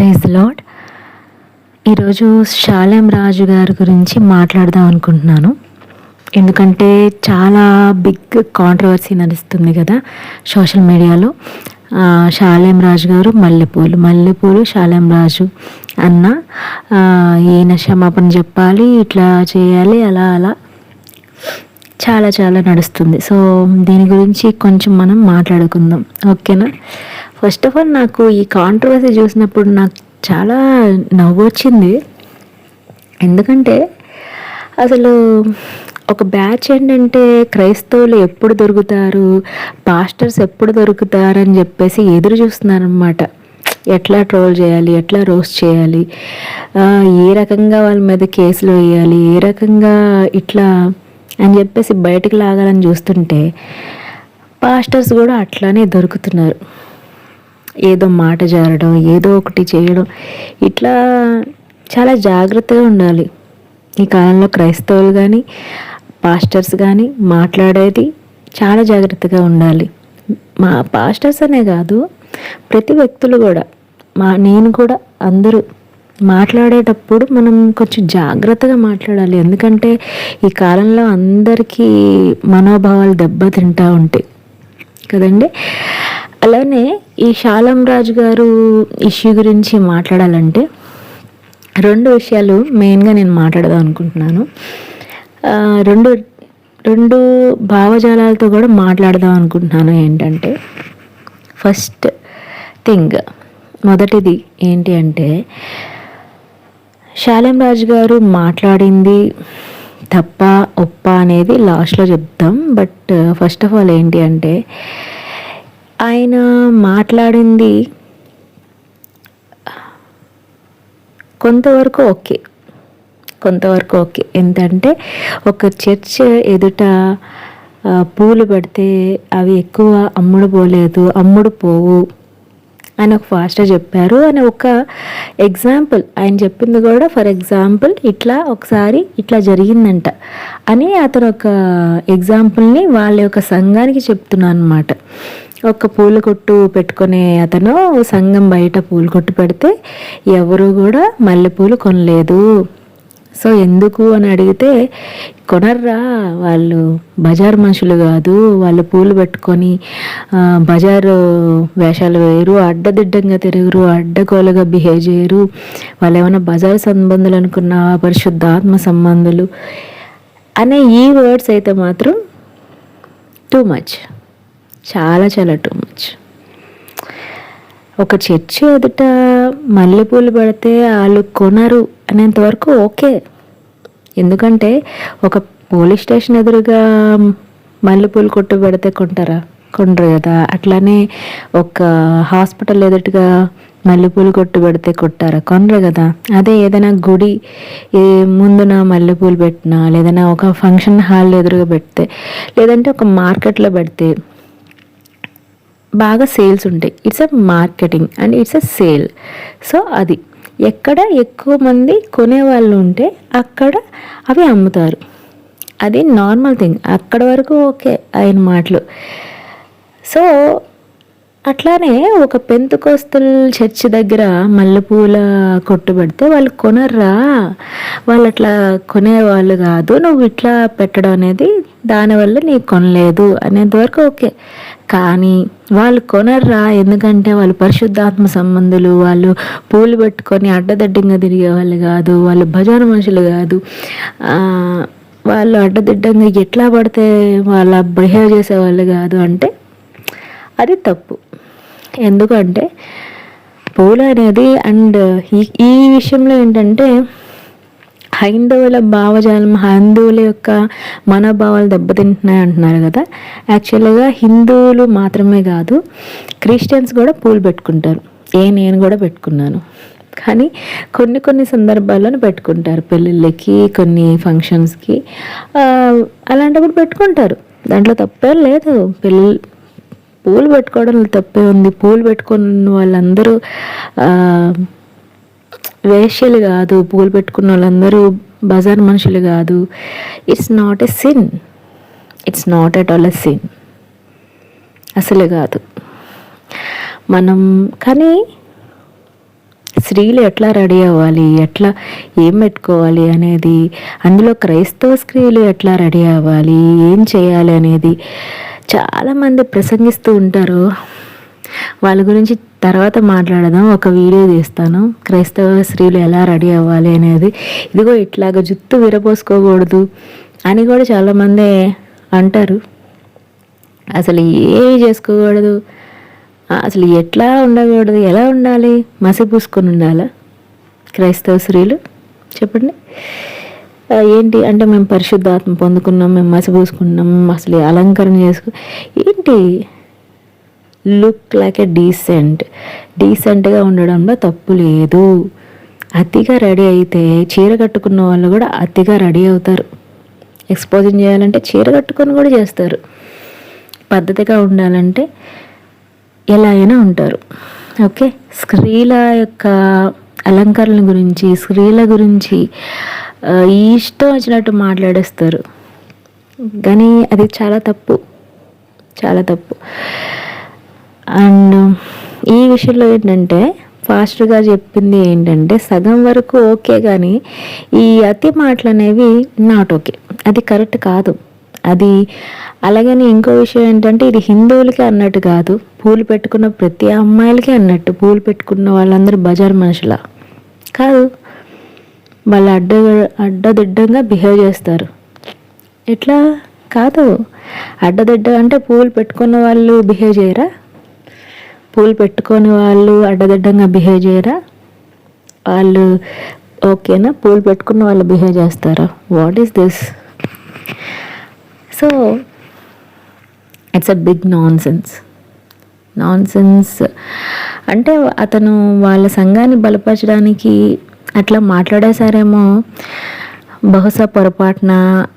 Praise lord ఈరోజు శాలం రాజు గారి గురించి మాట్లాడదాం అనుకుంటున్నాను. ఎందుకంటే చాలా బిగ్ కాంట్రవర్సీ నడుస్తుంది కదా సోషల్ మీడియాలో. శాలేం రాజు గారు మల్లెపూలు మల్లెపూలు శాలేం రాజు అన్న ఈయన క్షమాపణ చెప్పాలి ఇట్లా చేయాలి అలా అలా. చాలా చాలా నడుస్తుంది. సో దీని గురించి కొంచెం మనం మాట్లాడుకుందాం. ఓకేనా? ఫస్ట్ ఆఫ్ ఆల్ నాకు ఈ కాంట్రవర్సీ చూసినప్పుడు నాకు చాలా నవ్వు వచ్చింది. ఎందుకంటే అసలు ఒక బ్యాచ్ ఏంటంటే క్రైస్తవులు ఎప్పుడు దొరుకుతారు పాస్టర్స్ ఎప్పుడు దొరుకుతారు అని చెప్పేసి ఎదురు చూస్తున్నారనమాట ఎట్లా ట్రోల్ చేయాలి ఎట్లా రోస్ట్ చేయాలి ఏ రకంగా వాళ్ళ మీద కేసులు వేయాలి ఏ రకంగా ఇట్లా అని చెప్పేసి బయటికి లాగాలని చూస్తుంటే పాస్టర్స్ కూడా అట్లానే దొరుకుతున్నారు. ఏదో మాట జారడం ఏదో ఒకటి చేయడం ఇట్లా చాలా జాగ్రత్తగా ఉండాలి. ఈ కాలంలో క్రైస్తవులు కానీ పాస్టర్స్ కానీ మాట్లాడేది చాలా జాగ్రత్తగా ఉండాలి. మా పాస్టర్స్ అనే కాదు ప్రతి వ్యక్తులు కూడా మా నేను కూడా అందరూ మాట్లాడేటప్పుడు మనం కొంచెం జాగ్రత్తగా మాట్లాడాలి. ఎందుకంటే ఈ కాలంలో అందరికీ మనోభావాలు దెబ్బతింటా ఉంటాయి. కదండి? అలానే ఈ శాలం రాజు గారు ఇష్యూ గురించి మాట్లాడాలంటే రెండు విషయాలు మెయిన్గా నేను మాట్లాడదాం అనుకుంటున్నాను. రెండు రెండు భావజాలాలతో కూడా మాట్లాడదాం అనుకుంటున్నాను ఏంటంటే ఫస్ట్ థింగ్ మొదటిది ఏంటి అంటే శాలం రాజు గారు మాట్లాడింది తప్ప ఒప్ప అనేది లాస్ట్లో చెప్తాం. బట్ ఫస్ట్ ఆఫ్ ఆల్ ఏంటి అంటే ఆయన మాట్లాడింది కొంతవరకు ఓకే. కొంతవరకు ఓకే. ఎంతంటే ఒక చర్చ్ ఎదుట పూలు పెడితే అవి ఎక్కువ అమ్ముడు పోలేదు అమ్ముడు పోవు అని ఒక ఫాస్ట్గా చెప్పారు. అని ఒక ఎగ్జాంపుల్ ఆయన చెప్పింది కూడా ఫర్ ఎగ్జాంపుల్ ఇట్లా ఒకసారి ఇట్లా జరిగిందంట అని అతను ఒక ఎగ్జాంపుల్ని వాళ్ళ యొక్క సంఘానికి చెప్తున్నాను అనమాట ఒక పూల కొట్టు పెట్టుకునే అతను సంఘం బయట పూల కొట్టు పెడితే ఎవరు కూడా మల్లెపూలు కొనలేదు. సో ఎందుకు అని అడిగితే కొనర్రా వాళ్ళు బజార్ మనుషులు కాదు. వాళ్ళు పూలు పెట్టుకొని బజారు వేషాలు వేయరు అడ్డదిడ్డంగా తిరుగురు అడ్డగోలుగా బిహేవ్ చేయరు. వాళ్ళు ఏమైనా బజార్ సంబంధులు అనుకున్న పరిశుద్ధాత్మ సంబంధులు అనే ఈ వర్డ్స్ అయితే మాత్రం టూ మచ్ చాలా చాలా టూ మచ్ ఒక చర్చి ఎదుట మల్లెపూలు పడితే వాళ్ళు కొనరు అనేంతవరకు ఓకే. ఎందుకంటే ఒక పోలీస్ స్టేషన్ ఎదురుగా మల్లెపూలు కొట్టు పెడితే కొంటారా? కొండరు కదా. అట్లానే ఒక హాస్పిటల్ ఎదుటిగా మల్లెపూలు కొట్టు పెడితే కొట్టారా? కొనరు కదా. అదే ఏదైనా గుడి ఏ ముందున మల్లెపూలు పెట్టినా లేదైనా ఒక ఫంక్షన్ హాల్ ఎదురుగా పెడితే లేదంటే ఒక మార్కెట్లో పెడితే బాగా సేల్స్ ఉంటాయి. It's a marketing and it's a sale so అది. ఎక్కడ ఎక్కువ మంది కొనేవాళ్ళు ఉంటే అక్కడ అవి అమ్ముతారు. అది నార్మల్ థింగ్ అక్కడ వరకు ఓకే ఆయన మాటలు. సో అట్లానే ఒక పెంతుకోస్తుల చర్చి దగ్గర మల్లెపూల కొట్టు పెడితే వాళ్ళు కొనర్రా వాళ్ళు అట్లా కొనేవాళ్ళు కాదు. నువ్వు ఇట్లా పెట్టడం అనేది దానివల్ల నీకు కొనలేదు అనేంత వరకు ఓకే. కానీ వాళ్ళు కొనర్రా? ఎందుకంటే వాళ్ళు పరిశుద్ధాత్మ సంబంధులు వాళ్ళు పూలు పెట్టుకొని అడ్డదడ్డంగా తిరిగే వాళ్ళు కాదు వాళ్ళు భజన మనుషులు కాదు. వాళ్ళు అడ్డదిడ్డంగా ఎట్లా పడితే వాళ్ళ బిహేవ్ చేసేవాళ్ళు కాదు అంటే అది తప్పు. ఎందుకంటే పూలు అనేది అండ్ ఈ ఈ విషయంలో ఏంటంటే హైందవుల భావజాలం హైందవుల యొక్క మనోభావాలు దెబ్బతింటున్నాయి అంటున్నారు కదా. యాక్చువల్గా హిందువులు మాత్రమే కాదు క్రిస్టియన్స్ కూడా పూలు పెట్టుకుంటారు. ఏ నేను కూడా పెట్టుకున్నాను. కానీ కొన్ని కొన్ని సందర్భాల్లోనే పెట్టుకుంటారు పెళ్ళిళ్ళకి కొన్ని ఫంక్షన్స్కి అలాంటప్పుడు పెట్టుకుంటారు. దాంట్లో తప్పేం లేదు. పెళ్ళి పూలు పెట్టుకోవడంలో తప్పే ఉంది. పూలు పెట్టుకున్న వాళ్ళందరూ వేష్యలు కాదు పూలు పెట్టుకున్న వాళ్ళందరూ బజార్ మనుషులు కాదు. It's not a sin it's not at all a sin అసలు కాదు. మనం కానీ స్త్రీలు ఎట్లా రెడీ అవ్వాలి? ఎట్లా ఏం పెట్టుకోవాలి అనేది? అందులో క్రైస్తవ స్త్రీలు ఎట్లా రెడీ అవ్వాలి? ఏం చేయాలి అనేది చాలామంది ప్రసంగిస్తూ ఉంటారు. వాళ్ళ గురించి తర్వాత మాట్లాడదాం. ఒక వీడియో తీస్తాను. క్రైస్తవ స్త్రీలు ఎలా రెడీ అవ్వాలి అనేది. ఇదిగో ఇట్లాగ జుత్తు విరపోసుకోకూడదు అని కూడా చాలామంది అంటారు. అసలు ఏమి చేసుకోకూడదు. అసలు ఎట్లా ఉండకూడదు? ఎలా ఉండాలి? మసి పూసుకొని ఉండాలా? క్రైస్తవ స్త్రీలు? చెప్పండి. ఏంటి? అంటే మేము పరిశుద్ధాత్మ పొందుకున్నాం మేము మసి పూసుకున్నాం అసలు అలంకరణ చేసుకు ఏంటి? లుక్ లైక్ ఎ డీసెంట్ డీసెంట్గా ఉండడంలో తప్పు లేదు. అతిగా రెడీ అయితే చీర కట్టుకున్న వాళ్ళు కూడా అతిగా రెడీ అవుతారు. ఎక్స్పోజింగ్ చేయాలంటే చీర కట్టుకొని కూడా చేస్తారు. పద్ధతిగా ఉండాలంటే ఎలా అయినా ఉంటారు. ఓకే? స్త్రీల యొక్క అలంకరణ గురించి స్త్రీల గురించి ఇష్టం వచ్చినట్టు మాట్లాడేస్తారు. కానీ అది చాలా తప్పు. చాలా తప్పు. అండ్ ఈ విషయంలో ఏంటంటే ఫాస్ట్గా చెప్పింది ఏంటంటే సగం వరకు ఓకే కానీ ఈ అతి మాటలు అనేవి నాట్ ఓకే. అది కరెక్ట్ కాదు. అది అలాగని ఇంకో విషయం ఏంటంటే ఇది హిందువులకి అన్నట్టు కాదు పూలు పెట్టుకున్న ప్రతి అమ్మాయిలకి అన్నట్టు పూలు పెట్టుకున్న వాళ్ళందరూ బజార్ మనుషుల. కాదు. వాళ్ళు అడ్డ అడ్డదిడ్డంగా బిహేవ్ చేస్తారు. ఎట్లా? కాదు. అడ్డదిడ్డ అంటే పూలు పెట్టుకున్న వాళ్ళు బిహేవ్ చేయరా? పూలు పెట్టుకొని వాళ్ళు అడ్డదిడ్డంగా బిహేవ్ చేయరా? వాళ్ళు ఓకేనా? పూలు పెట్టుకున్న వాళ్ళు బిహేవ్ చేస్తారా? What is this so it's a big nonsense nonsense అంటే అతను వాళ్ళ సంఘాన్ని బలపరచడానికి అట్లా మాట్లాడేశారేమో. బహుశా పొరపాటున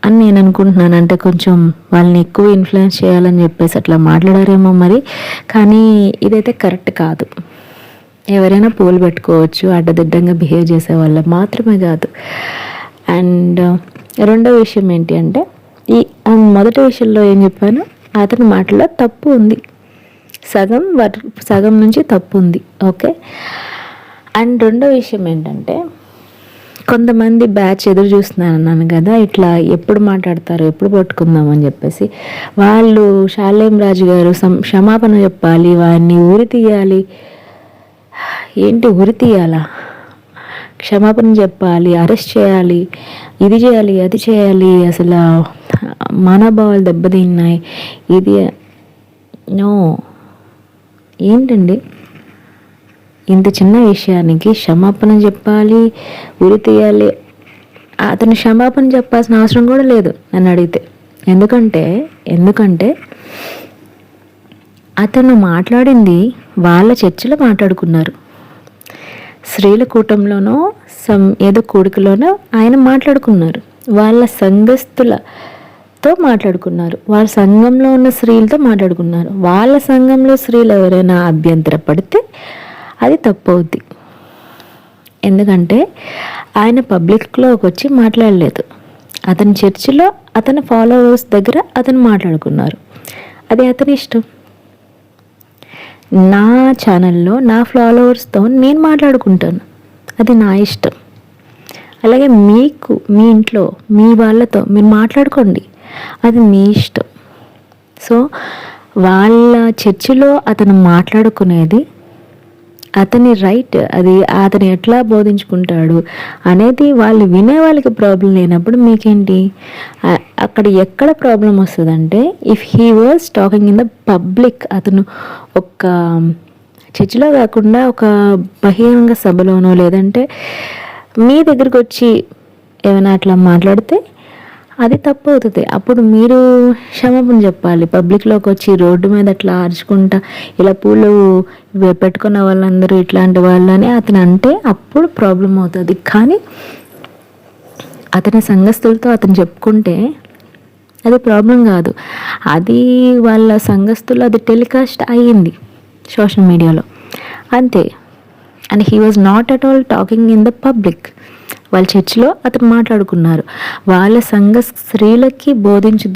అని నేను అనుకుంటున్నాను. అంటే కొంచెం వాళ్ళని ఎక్కువ ఇన్ఫ్లుయెన్స్ చేయాలని చెప్పేసి అట్లా మాట్లాడారేమో మరి. కానీ ఇదైతే కరెక్ట్ కాదు. ఎవరైనా పూలు పెట్టుకోవచ్చు అడ్డదిడ్డంగా బిహేవ్ చేసే వాళ్ళ మాత్రమే కాదు. అండ్ uh, రెండో విషయం ఏంటి అంటే ఈ మొదటి విషయంలో ఏం చెప్పాను? అతని మాటలో తప్పు ఉంది. సగం సగం నుంచి తప్పు ఉంది. ఓకే? అండ్ రెండో విషయం ఏంటంటే కొంతమంది బ్యాచ్ ఎదురు చూస్తున్నాను అన్నాను కదా ఇట్లా ఎప్పుడు మాట్లాడతారు ఎప్పుడు పట్టుకుందాం అని చెప్పేసి. వాళ్ళు షాలేం రాజు గారు క్షమాపణ చెప్పాలి వాడిని ఊరి తీయాలి. ఏంటి ఉరి తీయాలా? క్షమాపణ చెప్పాలి అరెస్ట్ చేయాలి ఇది చేయాలి అది చేయాలి అసలు మనోభావాలు దెబ్బతిన్నాయి. ఇది నో. ఏంటండి? ఇంత చిన్న విషయానికి క్షమాపణ చెప్పాలి ఉరి తీయాలి. అతను క్షమాపణ చెప్పాల్సిన అవసరం కూడా లేదు నన్ను అడిగితే. ఎందుకంటే ఎందుకంటే అతను మాట్లాడింది వాళ్ళ చర్చిలో మాట్లాడుకున్నారు. స్త్రీల కూటంలోనో సం ఏదో కూడికలోనో ఆయన మాట్లాడుకున్నారు. వాళ్ళ సంఘస్థులతో మాట్లాడుకున్నారు. వాళ్ళ సంఘంలో ఉన్న స్త్రీలతో మాట్లాడుకున్నారు. వాళ్ళ సంఘంలో స్త్రీలు ఎవరైనా అభ్యంతర అది తప్పు అవుద్ది ఎందుకంటే ఆయన పబ్లిక్లోకి వచ్చి మాట్లాడలేదు. అతని చర్చిలో అతని ఫాలోవర్స్ దగ్గర అతను మాట్లాడుకున్నారు. అది అతని ఇష్టం. నా ఛానల్లో నా ఫాలోవర్స్తో నేను మాట్లాడుకుంటాను. అది నా ఇష్టం. అలాగే మీకు మీ ఇంట్లో మీ వాళ్ళతో మీరు మాట్లాడుకోండి. అది మీ ఇష్టం. సో వాళ్ళ చర్చిలో అతను మాట్లాడుకునేది అతని రైట్ అది అతను ఎట్లా బోధించుకుంటాడు అనేది వాళ్ళు వినే వాళ్ళకి ప్రాబ్లం లేనప్పుడు మీకేంటి? అక్కడ ఎక్కడ ప్రాబ్లం వస్తుందంటే if he was talking in the public అతను ఒక చర్చిలో కాకుండా ఒక బహిరంగ సభలోనో లేదంటే మీ దగ్గరికి వచ్చి ఏమైనా అట్లా మాట్లాడితే అది తప్పు అవుతుంది అప్పుడు మీరు క్షమాపణ చెప్పాలి. పబ్లిక్లోకి వచ్చి రోడ్డు మీద అట్లా అరుచుకుంటా ఇలా పూలు పెట్టుకున్న వాళ్ళందరూ ఇట్లాంటి వాళ్ళని అతను అంటే అప్పుడు ప్రాబ్లం అవుతుంది. కానీ అతని సంఘస్థులతో అతను చెప్పుకుంటే అది ప్రాబ్లం కాదు. అది వాళ్ళ సంఘస్థులు అది టెలికాస్ట్ అయ్యింది సోషల్ మీడియాలో అంతే. And he was not at all talking in the public వాళ్ళ చర్చిలో అతను మాట్లాడుకున్నారు. వాళ్ళ సంఘ స్త్రీలకి బోధించు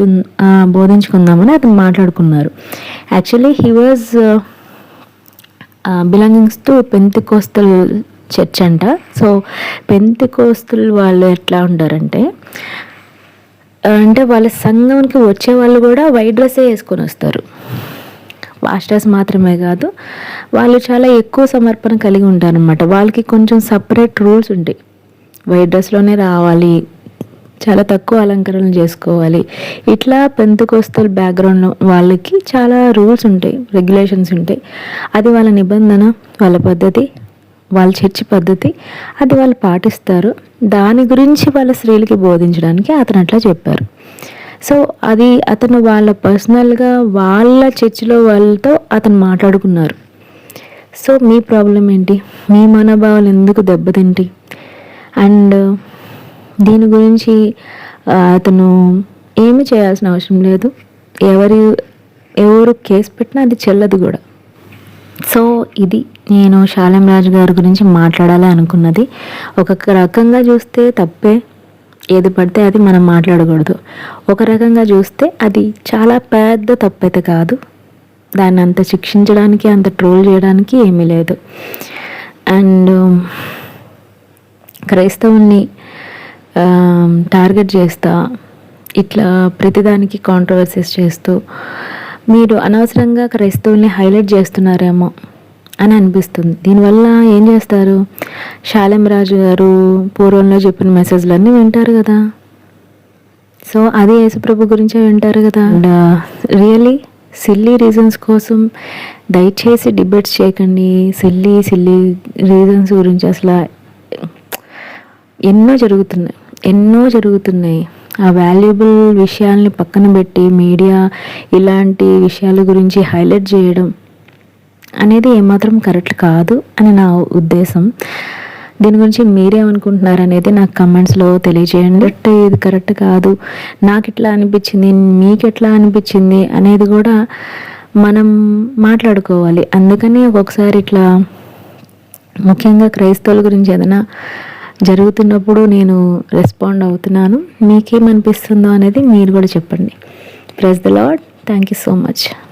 బోధించుకుందామని అతను మాట్లాడుకున్నారు. Actually he was belongings to Pentecostal church అంట. సో పెంతికోస్తులు వాళ్ళు ఎట్లా ఉంటారంటే అంటే వాళ్ళ సంఘంకి వచ్చే వాళ్ళు కూడా వైట్ డ్రెస్సే వేసుకొని వస్తారు. పాస్టర్స్ మాత్రమే కాదు వాళ్ళు చాలా ఎక్కువ సమర్పణ కలిగి ఉంటారనమాట వాళ్ళకి కొంచెం సపరేట్ రూల్స్ ఉంటాయి. వైట్ డ్రెస్లోనే రావాలి. చాలా తక్కువ అలంకరణలు చేసుకోవాలి. ఇట్లా పెంతుకోస్తల బ్యాక్గ్రౌండ్ వాళ్ళకి చాలా రూల్స్ ఉంటాయి రెగ్యులేషన్స్ ఉంటాయి. అది వాళ్ళ నిబంధన వాళ్ళ పద్ధతి వాళ్ళ చర్చి పద్ధతి అది వాళ్ళు పాటిస్తారు. దాని గురించి వాళ్ళ స్త్రీలకి బోధించడానికి అతను అట్లా చెప్పారు. సో అది అతను వాళ్ళ పర్సనల్గా వాళ్ళ చర్చిలో వాళ్ళతో అతను మాట్లాడుకున్నారు. సో మీ ప్రాబ్లం ఏంటి? మీ మనోభావాలు ఎందుకు దెబ్బతింటి? అండ్ దీని గురించి అతను ఏమి చేయాల్సిన అవసరం లేదు. ఎవరి ఎవరు కేసు పెట్టినా అది చెల్లదు కూడా. సో ఇది నేను శాలం రాజు గారి గురించి మాట్లాడాలి అనుకున్నది. ఒక రకంగా చూస్తే తప్పే. ఏది పడితే అది మనం మాట్లాడకూడదు. ఒక రకంగా చూస్తే అది చాలా పెద్ద తప్పైతే కాదు. దాన్ని అంత శిక్షించడానికి అంత ట్రోల్ చేయడానికి ఏమీ లేదు. అండ్ క్రైస్తవుని టార్గెట్ చేస్తా ఇట్లా ప్రతిదానికి కాంట్రవర్సీస్ చేస్తూ మీరు అనవసరంగా క్రైస్తవుల్ని హైలైట్ చేస్తున్నారేమో అని అనిపిస్తుంది. దీనివల్ల ఏం చేస్తారు? శాలెం రాజు గారు పూర్వంలో చెప్పిన మెసేజ్లన్నీ వింటారు కదా. సో అది యేసుప్రభు గురించే వింటారు కదా. అండ్ రియలీ సిల్లీ రీజన్స్ కోసం దయచేసి డిబేట్స్ చేయకండి. సిల్లీ సిల్లీ రీజన్స్ గురించి అసలు ఎన్నో జరుగుతున్నాయి ఎన్నో జరుగుతున్నాయి. ఆ వాల్యుబుల్ విషయాల్ని పక్కన పెట్టి మీడియా ఇలాంటి విషయాల గురించి హైలైట్ చేయడం అనేది ఏమాత్రం కరెక్ట్ కాదు అని నా ఉద్దేశం. దీని గురించి మీరేమనుకుంటున్నారు అనేది నాకు కమెంట్స్లో తెలియజేయండి. బట్ ఇది కరెక్ట్ కాదు. నాకు ఎట్లా అనిపించింది మీకు ఎట్లా అనిపించింది అనేది కూడా మనం మాట్లాడుకోవాలి. అందుకని ఒక్కొక్కసారి ఇట్లా ముఖ్యంగా క్రైస్తవుల గురించి ఏదైనా జరుగుతున్నప్పుడు నేను రెస్పాండ్ అవుతున్నాను. మీకేమనిపిస్తుందో అనేది మీరు కూడా చెప్పండి. Press the load thank you so much